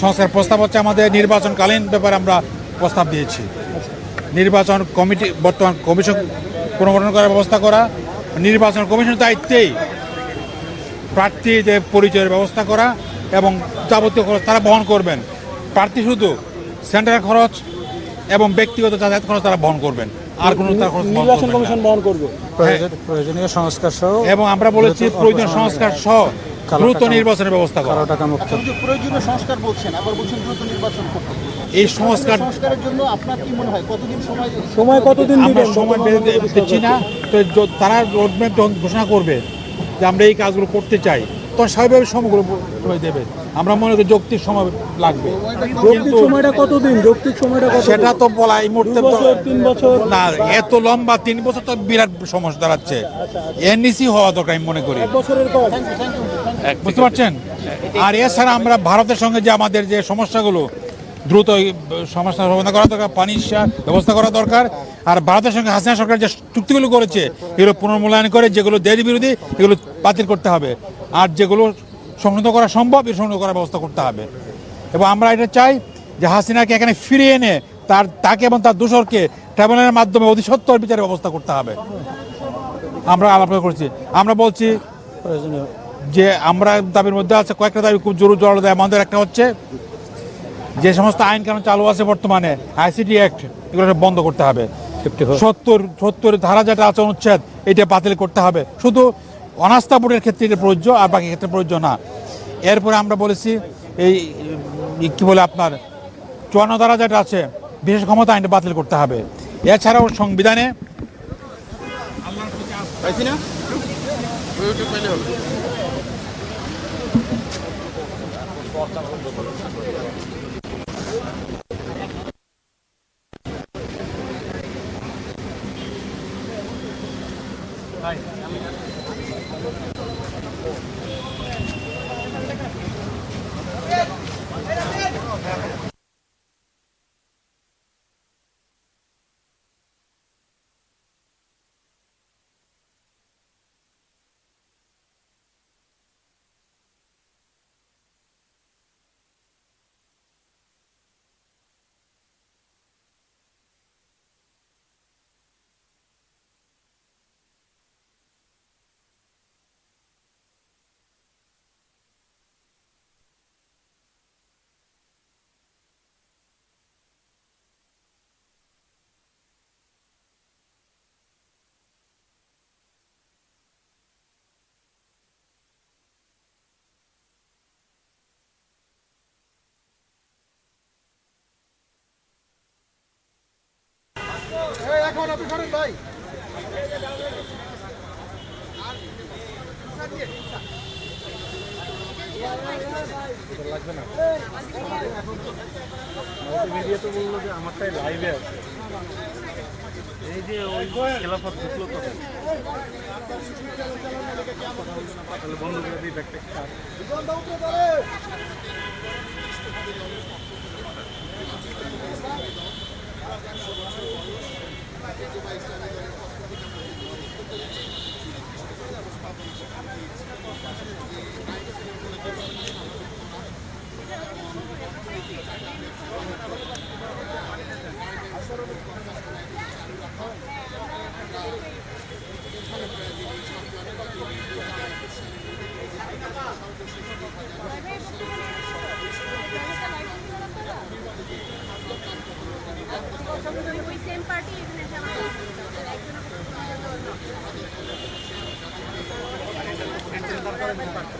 সংস্কার প্রস্তাব হচ্ছে আমাদের নির্বাচনকালীন ব্যাপারে আমরা প্রস্তাব দিয়েছি। নির্বাচন কমিটি, বর্তমান কমিশন পুনর্গঠন করার ব্যবস্থা করা, নির্বাচন কমিশনের দায়িত্বেই প্রার্থীদের পরিচয়ের ব্যবস্থা করা এবং যাবতীয় খরচ তারা বহন করবেন। প্রার্থী শুধু সেন্টারের খরচ এবং ব্যক্তিগত যাতায়াত খরচ তারা বহন করবেন। আর কোনো তার খরচ নির্বাচন কমিশন বহন করবে। প্রয়োজনীয় সংস্কার সহ এবং আমরা বলেছি দ্রুত প্রয়োজন সংস্কার সহ দ্রুত নির্বাচনের ব্যবস্থা করা। টাকা মুক্ত। প্রয়োজনীয় সংস্কার বলছেন আবার বলছেন দ্রুত নির্বাচন এই সংস্কার সংস্কারের জন্য আপনার কি মনে হয় কতদিন সময় সময় কতদিন দিবেন? সময় না তো তারা রোডম্যাপ ঘোষণা করবে যে আমরা এই কাজগুলো করতে চাই। তখন স্বাভাবিকভাবে সময়গুলো সময় দেবে। আমরা মনে করি যৌক্তিক সময় লাগবে। যৌক্তিক সময়টা কতদিন? যৌক্তিক সময়টা কত সেটা তো বলা এই মুহূর্তে তিন বছর? না এত লম্বা তিন বছর তো বিরাট সমস্যা দাঁড়াচ্ছে। এনইসি হওয়া দরকার আমি মনে করি। বুঝতে পারছেন? আর এছাড়া আমরা ভারতের সঙ্গে যে আমাদের যে সমস্যাগুলো দ্রুত সমস্যা সমাধান করা দরকার পানি ব্যবস্থা করা দরকার। আর ভারতের সঙ্গে হাসিনা সরকার যে চুক্তিগুলো করেছে এগুলো পুনর্মূল্যায়ন করে যেগুলো দেশ বিরোধী এগুলো বাতিল করতে হবে। আর যেগুলো সংশোধন করা সম্ভব এর সংশোধন করার ব্যবস্থা করতে হবে। এবং আমরা এটা চাই যে হাসিনাকে এখানে ফিরিয়ে এনে তার তাকে এবং তার দূষরকে ট্রাইব্যুনালের মাধ্যমে অতি সত্তর বিচারের ব্যবস্থা করতে হবে। আমরা আলোচনা করছি। আমরা বলছি যে আমরা দাবির মধ্যে আছে কয়েকটা দাবি খুব জোর জল দেয় আমাদের একটা হচ্ছে যে সমস্ত আইন কানুন চালু আছে বর্তমানে আইসিটি অ্যাক্ট এগুলো সব বন্ধ করতে হবে। সত্তর সত্তর ধারা যেটা আছে অনুচ্ছেদ এটা বাতিল করতে হবে। শুধু অনাস্থা ভোটের ক্ষেত্রে এটা প্রযোজ্য আর বাকি ক্ষেত্রে প্রযোজ্য না। এরপরে আমরা বলেছি এই কি বলে আপনার চুয়ান্ন ধারা যেটা আছে বিশেষ ক্ষমতা আইনটা বাতিল করতে হবে। এছাড়াও সংবিধানে পাইছি না? এখন আপনি শোনেন ভাই মিডিয়া তো বলল যে আমারটাই লাইভে এই যে ওই খেলাফত ঢুকলো তো তাহলে বন্ধ করে ওই 明白。